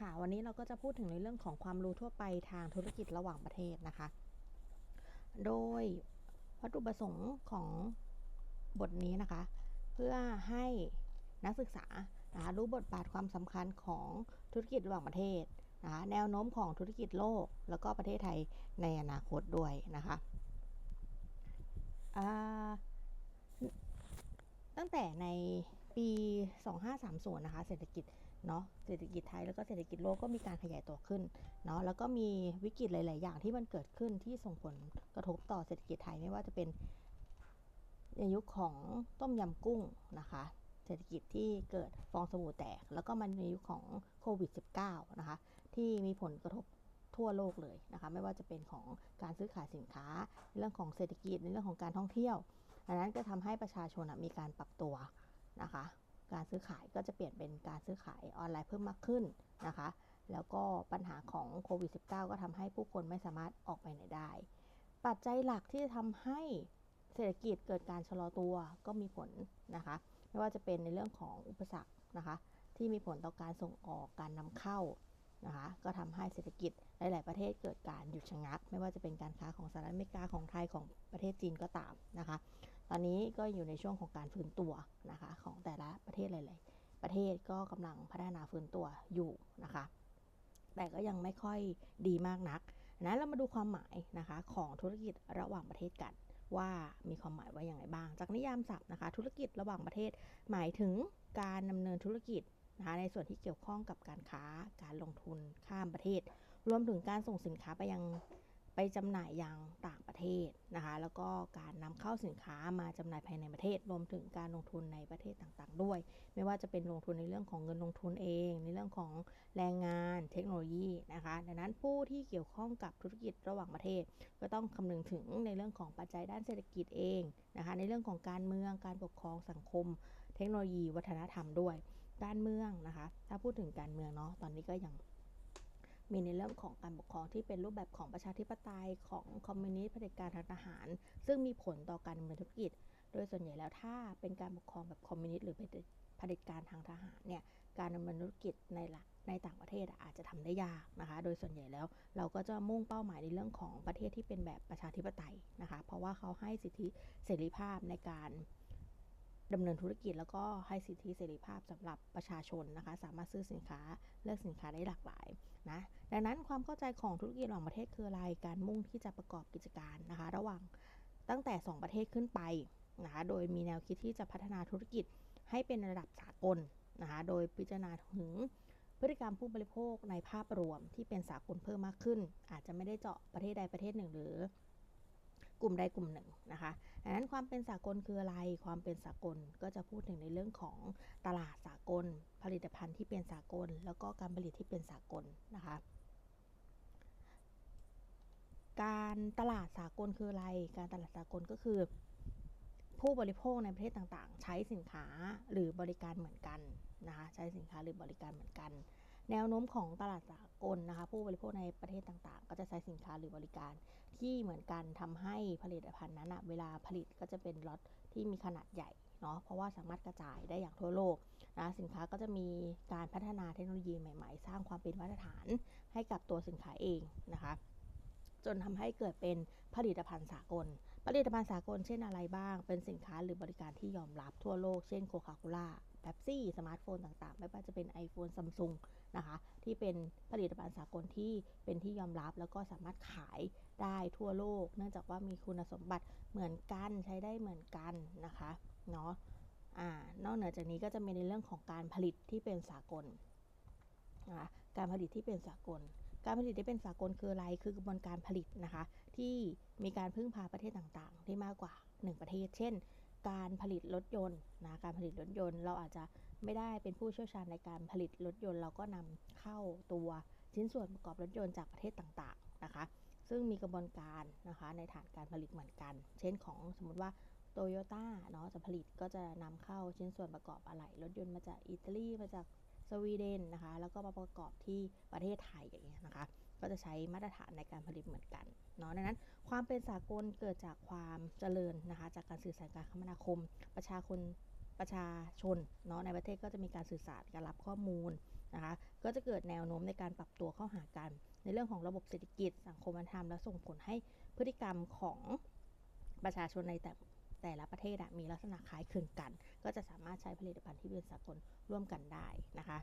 ค่ะ วันนี้เราก็จะพูดถึงในเรื่องของความรู้ทั่วไปทางธุรกิจระหว่างประเทศนะคะ โดยวัตถุประสงค์ของบทนี้นะคะ เพื่อให้นักศึกษานะคะรู้บทบาทความสำคัญของธุรกิจระหว่างประเทศนะคะแนวโน้มของธุรกิจโลก แล้วก็ประเทศไทยในอนาคตด้วยนะคะตั้งแต่ในปี 2530 นะคะ เศรษฐกิจ เนาะเศรษฐกิจไทยแล้วก็เศรษฐกิจโลกก็มีการขยายตัวขึ้นเนาะแล้วก็มีวิกฤตหลาย ๆ อย่างที่มันเกิดขึ้นที่ส่งผลกระทบต่อเศรษฐกิจไทยไม่ว่าจะเป็นในยุคของต้มยำกุ้งนะคะ เศรษฐกิจที่เกิดฟองสบู่แตก แล้วก็มันในยุคของโควิด -19 นะคะ ที่มีผลกระทบทั่วโลกเลยนะคะ ไม่ว่าจะเป็นของการซื้อขายสินค้าในเรื่องของเศรษฐกิจในเรื่องของการท่องเที่ยวดังนั้นก็ทำให้ประชาชนมีการปรับตัวนะคะ การซื้อขายก็จะเปลี่ยนเป็นการซื้อขายออนไลน์เพิ่มมากขึ้นนะคะ แล้วก็ปัญหาของโควิด -19 ก็ทำให้ผู้คนไม่สามารถออกไปไหนได้ ปัจจัยหลักที่จะทำให้เศรษฐกิจเกิดการชะลอตัวก็มีผลนะคะ ไม่ว่าจะเป็นในเรื่องของอุปสรรคนะคะ ที่มีผลต่อการส่งออกการนำเข้านะคะ ก็ทำให้เศรษฐกิจหลาย ๆ ประเทศเกิดการหยุดชะงัก ไม่ว่าจะเป็นการค้าของสหรัฐอเมริกาของไทยของประเทศจีนก็ตามนะคะ ตอนนี้ก็อยู่ในช่วงของการฟื้นตัวนะคะของแต่ละประเทศหลายๆประเทศก็กำลังพัฒนาฟื้นตัวอยู่นะคะ แต่ก็ยังไม่ค่อยดีมากนักนะเรามาดูความหมายนะคะของธุรกิจระหว่างประเทศกันว่ามีความหมายว่าอย่างไรบ้าง จากนิยามศัพท์นะคะ ธุรกิจระหว่างประเทศ หมายถึงการดำเนินธุรกิจนะคะในส่วนที่เกี่ยวข้องกับการค้า การลงทุนข้ามประเทศ รวมถึงการส่งสินค้าไปยัง ไปจำหน่ายยังต่างประเทศนะคะ แล้วก็การนำเข้าสินค้ามาจำหน่ายภายในประเทศ รวมถึงการลงทุนในประเทศต่างๆ ด้วย ไม่ว่าจะเป็นลงทุนในเรื่องของเงินลงทุนเอง ในเรื่องของแรงงานเทคโนโลยีนะคะ ดังนั้นผู้ที่เกี่ยวข้องกับธุรกิจระหว่างประเทศ ก็ต้องคำนึงถึงในเรื่องของปัจจัยด้านเศรษฐกิจเองนะคะ ในเรื่องของการเมืองการปกครองสังคม เทคโนโลยี วัฒนธรรมด้วย การเมืองนะคะ ถ้าพูดถึงการเมืองเนาะตอนนี้ก็ยัง มีในเรื่องของการปกครองที่เป็นรูปแบบของประชาธิปไตยของคอมมิวนิสต์เผด็จการทางทหาร ซึ่งมีผลต่อการดำเนินธุรกิจ โดยส่วนใหญ่แล้วถ้าเป็นการปกครองแบบคอมมิวนิสต์หรือเผด็จการทางทหารเนี่ยการดำเนินธุรกิจในละในต่างประเทศอาจจะทำได้ยากนะคะ โดยส่วนใหญ่แล้วเราก็จะมุ่งเป้าหมายในเรื่องของประเทศที่เป็นแบบประชาธิปไตยนะคะ เพราะว่าเขาให้สิทธิเสรีภาพในการ ดำเนินธุรกิจแล้วก็ให้สิทธิเสรีภาพสำหรับประชาชนนะคะ สามารถซื้อสินค้าเลือกสินค้าได้หลากหลายนะดังนั้นความเข้าใจของธุรกิจระหว่างประเทศคืออะไรการมุ่งที่จะประกอบกิจการนะคะ ระหว่างตั้งแต่ 2 ประเทศขึ้นไปนะคะโดยมีแนวคิดที่จะพัฒนาธุรกิจให้เป็นระดับสากลนะคะโดยพิจารณาถึงพฤติกรรมผู้บริโภคในภาพรวมที่เป็นสากลเพิ่มมากขึ้น อาจจะไม่ได้เจาะประเทศใดประเทศหนึ่งหรือ กลุ่มใดกลุ่มหนึ่งนะคะดังนั้นความเป็นสากลคืออะไร ความเป็นสากลก็จะพูดถึงในเรื่องของตลาดสากล ผลิตภัณฑ์ที่เป็นสากล แล้วก็การผลิตที่เป็นสากลนะคะการตลาดสากลคืออะไร การตลาดสากลก็คือ ผู้บริโภคในประเทศต่างๆ ใช้สินค้าหรือบริการเหมือนกันนะคะ ใช้สินค้าหรือบริการเหมือนกัน แนวโน้มของตลาดสากลนะคะ ผู้บริโภคในประเทศต่างๆ ก็จะใช้สินค้าหรือบริการที่เหมือนกันทำให้ผลิตภัณฑ์นั้นอะเวลาผลิตก็จะเป็นล็อตที่มีขนาดใหญ่เนาะเพราะว่าสามารถกระจายได้อย่างทั่วโลกนะสินค้าก็จะมีการพัฒนาเทคโนโลยีใหม่ๆ สร้างความเป็นมาตรฐานให้กับตัวสินค้าเองนะคะ จนทำให้เกิดเป็นผลิตภัณฑ์สากล ผลิตภัณฑ์สากลเช่นอะไรบ้าง เป็นสินค้าหรือบริการที่ยอมรับทั่วโลก เช่นโคคาโคล่า เบซี่สมาร์ทโฟนต่างๆ ไม่ว่าจะเป็น iPhone Samsung นะคะ ที่เป็นผลิตภัณฑ์สากลที่เป็นที่ยอมรับ แล้วก็สามารถขายได้ทั่วโลก เนื่องจากว่ามีคุณสมบัติเหมือนกันใช้ได้เหมือนกันนะคะเนาะอนอกเหนือจากนี้ก็จะมีในเรื่องของการผลิตที่เป็นสากลนะคะการผลิตที่เป็นสากล การผลิตที่เป็นสากลคืออะไร คือกระบวนการผลิตนะคะ ที่มีการพึ่งพาประเทศต่างๆที่มากกว่า 1 ประเทศ เช่น การผลิตรถยนต์นะการผลิตรถยนต์ เราอาจจะไม่ได้เป็นผู้เชี่ยวชาญในการผลิตรถยนต์ เราก็นำเข้าตัวชิ้นส่วนประกอบรถยนต์จากประเทศต่างๆนะคะ ซึ่งมีกระบวนการนะคะในฐานการผลิตเหมือนกัน เช่นของสมมติว่าโตโยต้าเนาะจะผลิตก็จะนำเข้าชิ้นส่วนประกอบอะไหล่รถยนต์มาจากอิตาลีมาจากสวีเดนนะคะ แล้วก็มาประกอบที่ประเทศไทยอย่างเงี้ยนะคะ ก็จะใช้มาตรฐานในการผลิตเหมือนกันเนาะดังนั้น ความเป็นสากลเกิดจากความเจริญนะคะ จากการสื่อสารการคมนาคม ประชาชนประชาชนเนาะในประเทศก็จะมีการสื่อสารการรับข้อมูลนะคะก็จะเกิดแนวโน้มในการปรับตัวเข้าหากัน ในเรื่องของระบบเศรษฐกิจ สังคมวัฒนธรรมและส่งผลให้พฤติกรรมของประชาชนในแต่แต่ละประเทศมีลักษณะคล้ายคลึงกัน ก็จะสามารถใช้ผลิตภัณฑ์ที่เป็นสากลร่วมกันได้นะคะ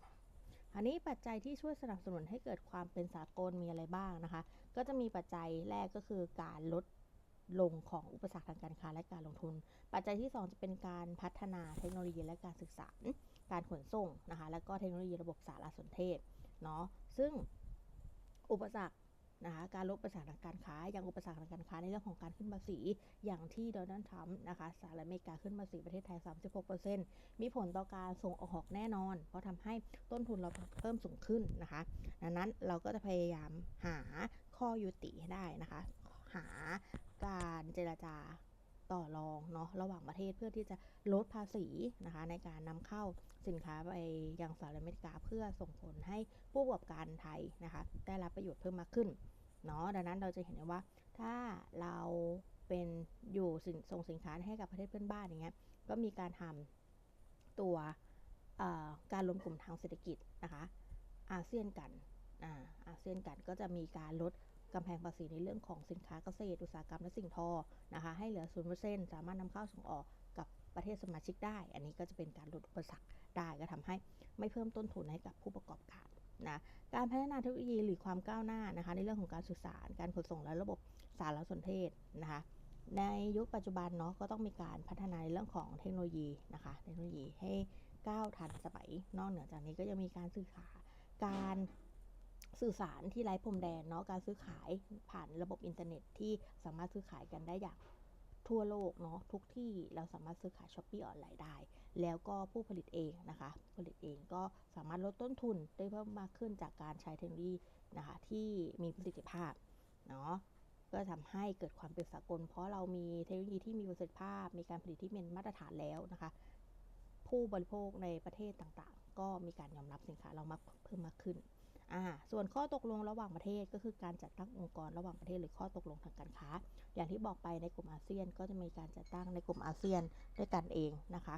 อันนี้ปัจจัยที่ช่วยสนับสนุนให้เกิดความเป็นสากลมีอะไรบ้างนะคะ ก็จะมีปัจจัยแรกก็คือการลดลงของอุปสรรคทางการค้าและการลงทุน ปัจจัยที่ 2 จะเป็นการพัฒนาเทคโนโลยีและการศึกษา การขนส่งนะคะ แล้วก็เทคโนโลยีระบบสารสนเทศเนาะ ซึ่งอุปสรรค นะคะการลดอุปสรรคทางการค้าอย่างอุปสรรคทางการค้าในเรื่องของการขึ้นภาษี อย่างที่โดนัลด์ทรัมป์นะคะสหรัฐอเมริกาขึ้นภาษีประเทศไทย 36%มีผลต่อการส่งออกแน่นอน เพราะทำให้ต้นทุนเราเพิ่มสูงขึ้นนะคะดังนั้นเราก็จะพยายามหาข้อยุติให้ได้นะคะ หาการเจรจา ต่อรองเนาะระหว่างประเทศเพื่อที่จะลดภาษีนะคะในการนำเข้าสินค้าไปยังสหรัฐอเมริกาเพื่อส่งผลให้ผู้ประกอบการไทยนะคะได้รับประโยชน์เพิ่มมากขึ้นเนาะดังนั้นเราจะเห็นได้ว่าถ้าเราเป็นอยู่ส่งสินค้าให้กับประเทศเพื่อนบ้านอย่างเงี้ยก็มีการทำตัวการรวมกลุ่มทางเศรษฐกิจนะคะอาเซียนกันอ่าอาเซียนกันก็จะมีการลด กำแพงภาษีในเรื่องของสินค้าเกษตร อุตสาหกรรมและสิ่งทอนะคะให้เหลือ 0%สามารถนำเข้าส่งออกกับประเทศสมาชิกได้ อันนี้ก็จะเป็นการลดอุปสรรคได้ก็ทำให้ไม่เพิ่มต้นทุนให้กับผู้ประกอบการนะการพัฒนาเทคโนโลยีหรือความก้าวหน้านะคะในเรื่องของการสื่อสาร การขนส่งและระบบสารสนเทศนะคะในยุคปัจจุบันเนาะก็ต้องมีการพัฒนาในเรื่องของเทคโนโลยีนะคะเทคโนโลยีให้ก้าวทันสมัย นอกเหนือจากนี้ก็ยังมีการสื่อสารการ สื่อสารที่ไร้พรมแดนเนาะการซื้อขายผ่านระบบอินเทอร์เน็ตที่สามารถซื้อขายกันได้อย่างทั่วโลกเนาะทุกที่เราสามารถซื้อขายช้อปปี้ออนไลน์ได้ แล้วก็ผู้ผลิตเองนะคะผลิตเองก็สามารถลดต้นทุนได้เพิ่มมากขึ้นจากการใช้เทคโนโลยีนะคะที่มีประสิทธิภาพเนาะก็ทำให้เกิดความเป็นสากล เพราะเรามีเทคโนโลยีที่มีประสิทธิภาพ มีการผลิตที่เป็นมาตรฐานแล้วนะคะ ผู้บริโภคในประเทศต่างๆ ก็มีการยอมรับสินค้าเรามากเพิ่มมากขึ้น อ่าส่วนข้อตกลงระหว่างประเทศก็คือการจัดตั้งองค์กรระหว่างประเทศหรือข้อตกลงทางการค้า อย่างที่บอกไปในกลุ่มอาเซียนก็จะมีการจัดตั้งในกลุ่มอาเซียนด้วยกันเองนะคะ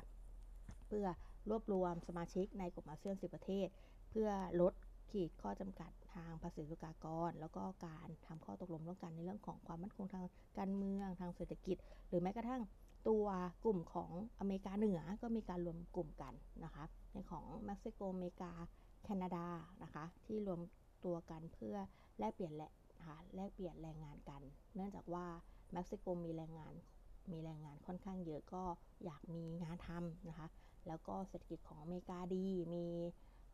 เพื่อรวบรวมสมาชิกในกลุ่มอาเซียน 10 ประเทศ เพื่อลดขีดข้อจำกัดทางภาษีสุกากร แล้วก็การทำข้อตกลงร่วมกันในเรื่องของความมั่นคงทางการเมืองทางเศรษฐกิจ หรือแม้กระทั่งตัวกลุ่มของอเมริกาเหนือก็มีการรวมกลุ่มกันนะคะในของเม็กซิโกอเมริกา แคนาดานะคะที่รวมตัวกันเพื่อแลกเปลี่ยนแหละนะคะแลกเปลี่ยนแรงงานกัน เนื่องจากว่าเม็กซิโกมีแรงงานมีแรงงานค่อนข้างเยอะก็อยากมีงานทำนะคะ แล้วก็เศรษฐกิจของอเมริกาดี มี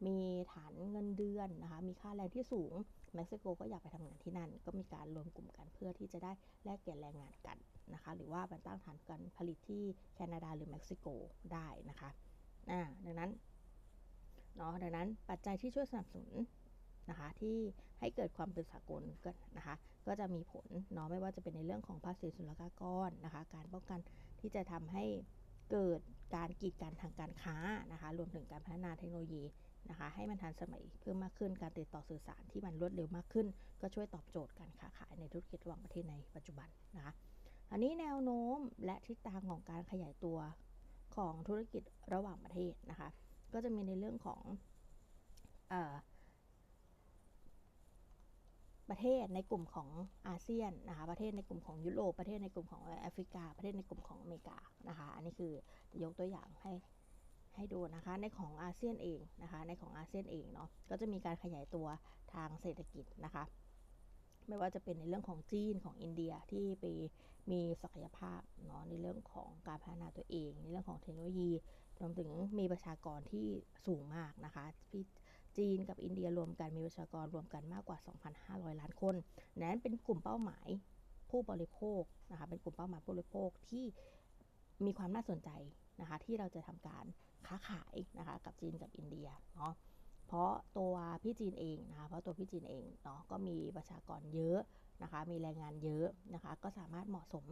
มีฐานเงินเดือนนะคะ มีค่าแรงที่สูง เม็กซิโกก็อยากไปทำงานที่นั่น ก็มีการรวมกลุ่มกันเพื่อที่จะได้แลกเปลี่ยนแรงงานกันนะคะ หรือว่าไปตั้งฐานการผลิตที่แคนาดาหรือเม็กซิโกได้นะคะ อ่า ดังนั้น เนาะดังนั้นปัจจัยที่ช่วยสนับสนุนนะคะที่ให้เกิดความเป็นสากลก็นะคะก็จะมีผลเนาะไม่ว่าจะเป็นในเรื่องของภาษีศุลกากรนะคะการป้องกันที่จะทำให้เกิดการกีดกันทางการค้านะคะรวมถึงการพัฒนาเทคโนโลยีนะคะให้มันทันสมัยเพิ่มมากขึ้นการติดต่อสื่อสารที่มันรวดเร็วมากขึ้น ก็ช่วยตอบโจทย์การค้าขายในธุรกิจระหว่างประเทศในปัจจุบันนะคะอันนี้แนวโน้มและทิศทางของการขยายตัวของธุรกิจระหว่างประเทศนะคะ ก็จะมีในเรื่องของอประเทศในกลุ่มของอาเซียนนะคะประเทศในกลุ่มของยุโรปประเทศในกลุ่มของแอฟริกา ประเทศในกลุ่มของอเมริกานะคะอันนี้คือยกตัวอย่างให้ให้ดูนะคะในของอาเซียนเองนะคะในของอาเซียนเองเนาะก็จะมีการขยายตัวทางเศรษฐกิจนะคะไม่ว่าจะเป็นในเรื่องของจีนของอินเดียที่ไปมีศักยภาพเนาะในเรื่องของการพัฒนาตัวเอง ในเรื่องของเทคโนโลยี รวมถึงมีประชากรที่สูงมากนะคะพี่จีนกับอินเดียรวมกันมีประชากรรวมกันมากกว่า 2,500 ล้านคนนั้นเป็นกลุ่มเป้าหมายผู้บริโภคนะคะเป็นกลุ่มเป้าหมายผู้บริโภคที่มีความน่าสนใจนะคะที่เราจะทำการค้าขายนะคะกับจีนกับอินเดียเนาะเพราะตัวพี่จีนเองนะคะเพราะตัวพี่จีนเองเนาะก็มีประชากรเยอะนะคะมีแรงงานเยอะนะคะก็สามารถเหมาะสม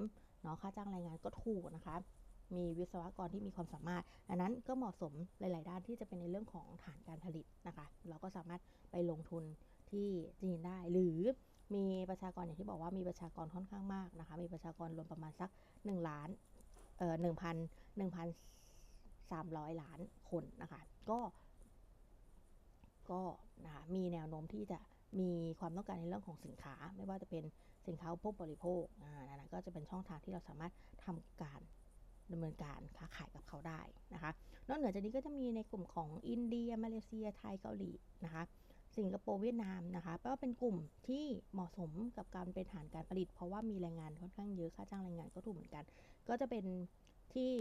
เนาะค่าจ้างแรงงานก็ถูกนะคะ มีวิศวกรที่มีความสามารถดังนั้นก็เหมาะสมหลาย ๆ ด้านที่จะเป็นในเรื่องของฐานการผลิตนะคะ เราก็สามารถไปลงทุนที่จีนได้ หรือมีประชากรอย่างที่บอกว่ามีประชากรค่อนข้างมากนะคะ มีประชากรรวมประมาณสัก1ล้านเอ่อหนึ่งพันหนึ่งพันสามร้อยล้านคนนะคะ ก็ก็นะคะมีแนวโน้มที่จะมีความต้องการในเรื่องของสินค้า ไม่ว่าจะเป็นสินค้าอุปโภคบริโภคอ่านั่นก็จะเป็นช่องทางที่เราสามารถทำการ ดำเนินการค้าขายกับเขาได้นะคะ นอกเหนือจากนี้ก็จะมีในกลุ่มของอินเดีย มาเลเซีย ไทย เกาหลีนะคะ สิงคโปร์ เวียดนามนะคะแปลว่าเป็นกลุ่มที่เหมาะสมกับการเป็นฐานการผลิต เพราะว่ามีแรงงานค่อนข้างเยอะ ค่าจ้างแรงงานก็ถูกเหมือนกัน ก็จะเป็นที่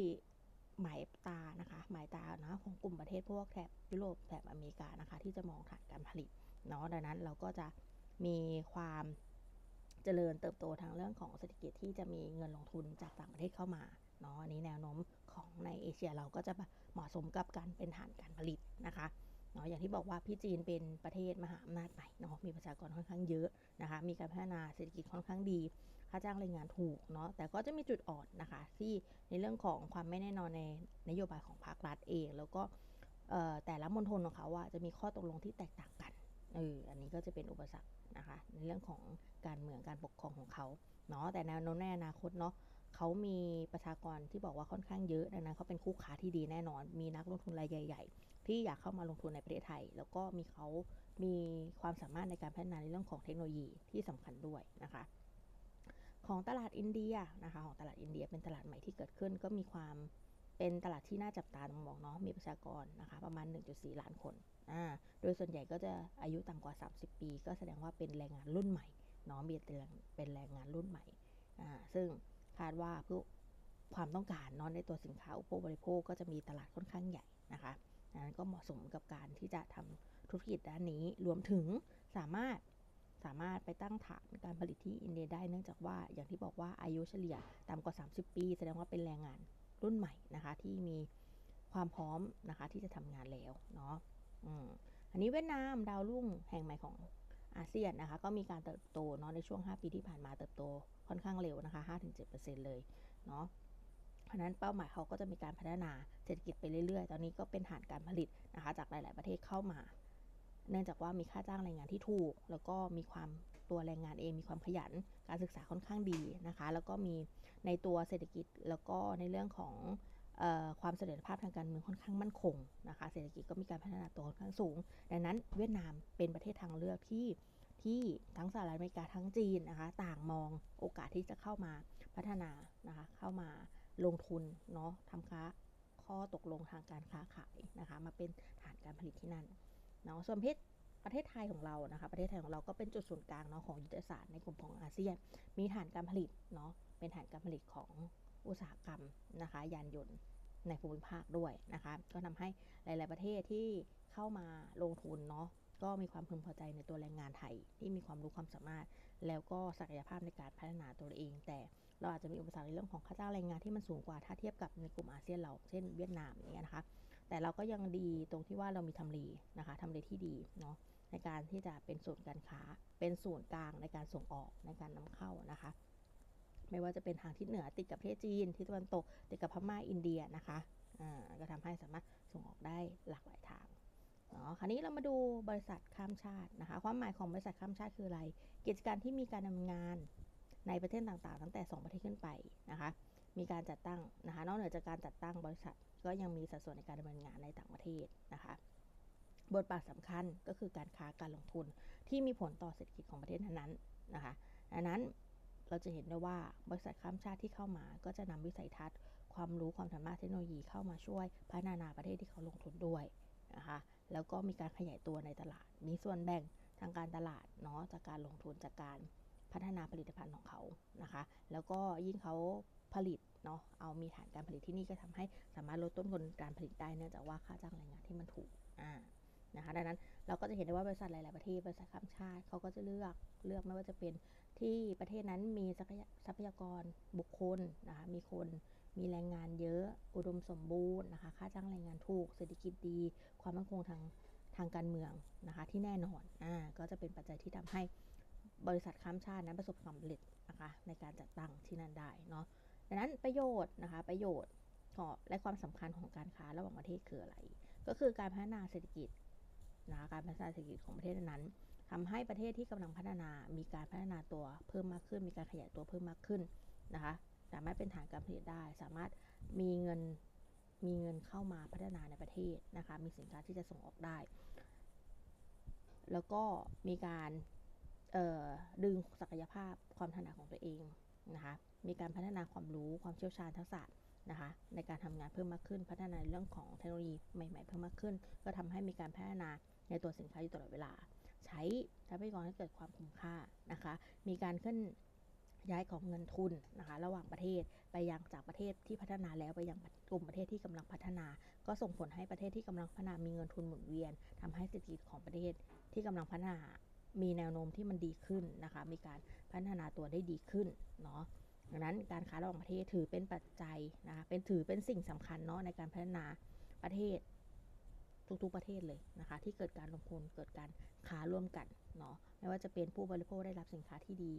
หมายตานะคะ หมายตานะของกลุ่มประเทศพวกแถบยุโรป แถบอเมริกานะคะ ที่จะมองฐานการผลิตเนาะ ดังนั้นเราก็จะมีความเจริญเติบโตทางเรื่องของเศรษฐกิจที่จะมีเงินลงทุนจากต่างประเทศเข้ามา เนาะอันนี้แนวโน้มของในเอเชียเราก็จะเหมาะสมกับการเป็นฐานการผลิตนะคะเนาะอย่างที่บอกว่าพี่จีนเป็นประเทศมหาอำนาจใหม่เนาะมีประชากรค่อนข้างเยอะนะคะ มีการพัฒนาเศรษฐกิจค่อนข้างดี ค่าจ้างแรงงานถูกเนาะแต่ก็จะมีจุดอ่อนนะคะ ที่ในเรื่องของความไม่แน่นอนในนโยบายของภาครัฐเอง แล้วก็แต่ละมณฑลของเขาอะจะมีข้อตกลงที่แตกต่างกันเอออันนี้ก็จะเป็นอุปสรรคนะคะ ในเรื่องของการเมืองการปกครองของเขาเนาะแต่แนวโน้มในอนาคตเนาะ เขามีประชากรที่บอกว่าค่อนข้างเยอะดังนั้นเขาเป็นคู่ค้าที่ดีแน่นอน มีนักลงทุนรายใหญ่ ๆ ที่อยากเข้ามาลงทุนในประเทศไทย แล้วก็มีเขามีความสามารถในการพัฒนาในเรื่องของเทคโนโลยีที่สำคัญด้วยนะคะ ของตลาดอินเดียนะคะของตลาดอินเดียเป็นตลาดใหม่ที่เกิดขึ้น ก็มีความเป็นตลาดที่น่าจับตามองเนาะมีประชากรนะคะประมาณ 1.4 ล้านคนอ่าโดยส่วนใหญ่ก็จะอายุต่ำกว่า 30 ปี ก็แสดงว่าเป็นแรงงานรุ่นใหม่เนาะมีเป็นแรงงานรุ่นใหม่อ่าซึ่ง คาดว่าเพื่อความต้องการนาะในตัวสินค้าอุปโภคบริโภคก็จะมีตลาดค่อนข้างใหญ่นะคะนั้นก็เหมาะสมกับการที่จะทำธุรกิจด้านนี้รวมถึงสามารถสามารถไปตั้งฐานการผลิตที่อินเดียได้เนื่องจากว่าอย่างที่บอกว่าอายุเฉลี่ยต่ำกว่า 30 ปี แสดงว่าเป็นแรงงานรุ่นใหม่นะคะที่มีความพร้อมนะคะที่จะทำงานแล้วเนาะอ,อันนี้เวียดนามดาวรุ่งแห่งใหม่ของอาเซียนนะคะก็มีการเติบโตเนาะในช่วง 5 ปีที่ผ่านมาเติบโต ค่อนข้างเร็วนะคะ 5-7%เลยเนาะเพราะนั้นเป้าหมายเขาก็จะมีการพัฒนาเศรษฐกิจไปเรื่อยๆ ตอนนี้ก็เป็นฐานการผลิตนะคะจากหลาย ๆ ประเทศเข้ามา เนื่องจากว่ามีค่าจ้างแรงงานที่ถูก แล้วก็มีความตัวแรงงานเองมีความขยัน การศึกษาค่อนข้างดีนะคะ แล้วก็มีในตัวเศรษฐกิจแล้วก็ในเรื่องของออความเสถียรภาพทางการเมืองค่อนข้างมั่นคงนะคะ เศรษฐกิจก็มีการพัฒนาตัวค่อนข้างสูง ดังนั้นเวียดนามเป็นประเทศทางเลือกที่ ที่ทั้งสหรัฐอเมริกาทั้งจีนนะคะ ต่างมองโอกาสที่จะเข้ามาพัฒนานะคะ เข้ามาลงทุนเนาะทำค้าข้อตกลงทางการค้าขายนะคะ มาเป็นฐานการผลิตที่นั่นเนาะส่วนเพชรประเทศไทยของเรานะคะ ประเทศไทยของเราก็เป็นจุดศูนย์กลางเนาะของยุทธศาสตร์ในกลุ่มของอาเซียน มีฐานการผลิตเนาะเป็นฐานการผลิตของอุตสาหกรรมนะคะ ยานยนต์ในภูมิภาคด้วยนะคะ ก็ทำให้หลาย ๆ ประเทศที่เข้ามาลงทุนเนาะ ก็มีความพึงพอใจในตัวแรงงานไทย ที่มีความรู้ความสามารถ แล้วก็ศักยภาพในการพัฒนาตัวเอง แต่เราอาจจะมีอุปสรรคในเรื่องของค่าจ้างแรงงานที่มันสูงกว่าถ้าเทียบกับในกลุ่มอาเซียนเราเช่นเวียดนามอย่างเงี้ยนะคะ แต่เราก็ยังดีตรงที่ว่าเรามีทำเลนะคะทำเลที่ดีเนาะในการที่จะเป็นศูนย์การค้า เป็นศูนย์กลางในการส่งออกในการนำเข้านะคะ ไม่ว่าจะเป็นทางทิศเหนือติดกับประเทศจีนทิศตะวันตกติดกับพม่าอินเดียนะคะอ่าก็ทำให้สามารถส่งออกได้หลากหลายทาง เนาะคราวนี้เรามาดูบริษัทข้ามชาตินะคะความหมายของบริษัทข้ามชาติคืออะไร กิจการที่มีการดำเนินงานในประเทศต่างๆ ตั้งแต่ 2 ประเทศขึ้นไปนะคะมีการจัดตั้งนะคะนอกเหนือจากการจัดตั้งบริษัทก็ยังมีสัดส่วนในการดำเนินงานในต่างประเทศนะคะบทบาทสำคัญก็คือการค้าการลงทุนที่มีผลต่อเศรษฐกิจของประเทศนั้นๆนะคะดังนั้นเราจะเห็นได้ว่าบริษัทข้ามชาติที่เข้ามาก็จะนำวิสัยทัศน์ ความรู้ความสามารถเทคโนโลยีเข้ามาช่วยพัฒนาประเทศที่เขาลงทุนด้วยนะคะ แล้วก็มีการขยายตัวในตลาด มีส่วนแบ่งทางการตลาดเนาะจากการลงทุนจากการพัฒนาผลิตภัณฑ์ของเขานะคะ แล้วก็ยิ่งเขาผลิตเนาะเอามีฐานการผลิตที่นี่ก็ทำให้สามารถลดต้นทุนการผลิตได้เนื่องจากว่าค่าจ้างแรงงานที่มันถูกอ่านะคะดังนั้นเราก็จะเห็นได้ว่าบริษัทหลาย ๆ ประเทศบริษัทข้ามชาติเขาก็จะเลือกเลือกไม่ว่าจะเป็นที่ประเทศนั้นมีทรัพยากรบุคคลนะคะมีคน มีแรงงานเยอะ อุดมสมบูรณ์นะคะ ค่าจ้างแรงงานถูก เศรษฐกิจดี ความมั่นคงทางทางการเมืองนะคะ ที่แน่นอน อ่า ก็จะเป็นปัจจัยที่ทำให้บริษัทข้ามชาตินั้นประสบความสำเร็จนะคะในการจัดตั้งที่นั่นได้เนาะ ดังนั้นประโยชน์นะคะ ประโยชน์และความสำคัญของการค้าระหว่างประเทศคืออะไร ก็คือการพัฒนาเศรษฐกิจนะคะการพัฒนาเศรษฐกิจของประเทศนั้นทำให้ประเทศที่กำลังพัฒนา มีการพัฒนาตัวเพิ่มมากขึ้น มีการขยายตัวเพิ่มมากขึ้นนะคะ สามารถเป็นฐานการผลิตได้ สามารถมีเงินมีเงินเข้ามาพัฒนาในประเทศนะคะ มีสินค้าที่จะส่งออกได้ แล้วก็มีการดึงศักยภาพความถนัดของตัวเองนะคะ มีการพัฒนาความรู้ความเชี่ยวชาญทักษะนะคะในการทำงานเพิ่มมากขึ้น พัฒนาเรื่องของเทคโนโลยีใหม่ๆเพิ่มมากขึ้น ก็ทำให้มีการพัฒนาในตัวสินค้าอยู่ตลอดเวลา ใช้ทรัพยากรให้เกิดความคุ้มค่านะคะ มีการเคลื่อน ย้ายของเงินทุนนะคะระหว่างประเทศไปยังจากประเทศที่พัฒนาแล้วไปยังกลุ่มประเทศที่กำลังพัฒนา ก็ส่งผลให้ประเทศที่กำลังพัฒนามีเงินทุนหมุนเวียนทำให้เศรษฐกิจของประเทศที่กำลังพัฒนามีแนวโน้มที่มันดีขึ้นนะคะ มีการพัฒนาตัวได้ดีขึ้นเนาะดังนั้นการค้าระหว่างประเทศถือเป็นปัจจัยนะคะเป็นถือเป็นสิ่งสำคัญเนาะในการพัฒนาประเทศทุกๆประเทศเลยนะคะ ที่เกิดการลงทุนเกิดการค้าร่วมกันเนาะไม่ว่าจะเป็นผู้บริโภคได้รับสินค้าที่ดี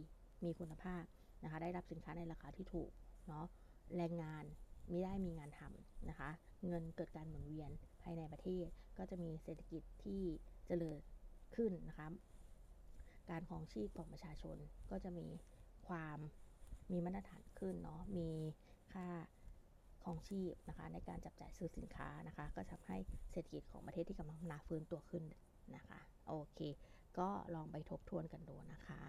มีคุณภาพนะคะได้รับสินค้าในราคาที่ถูกเนาะแรงงานไม่ได้มีงานทำนะคะ เงินเกิดการหมุนเวียนภายในประเทศ ก็จะมีเศรษฐกิจที่เจริญขึ้นนะคะการครองชีพของประชาชนก็จะมีความมีมาตรฐานขึ้นเนาะมีค่าครองชีพนะคะในการจับจ่ายซื้อสินค้านะคะ ก็ทำให้เศรษฐกิจของประเทศที่กำลังพัฒนาฟื้นตัวขึ้นนะคะ โอเค ก็ลองไปทบทวนกันดูนะคะ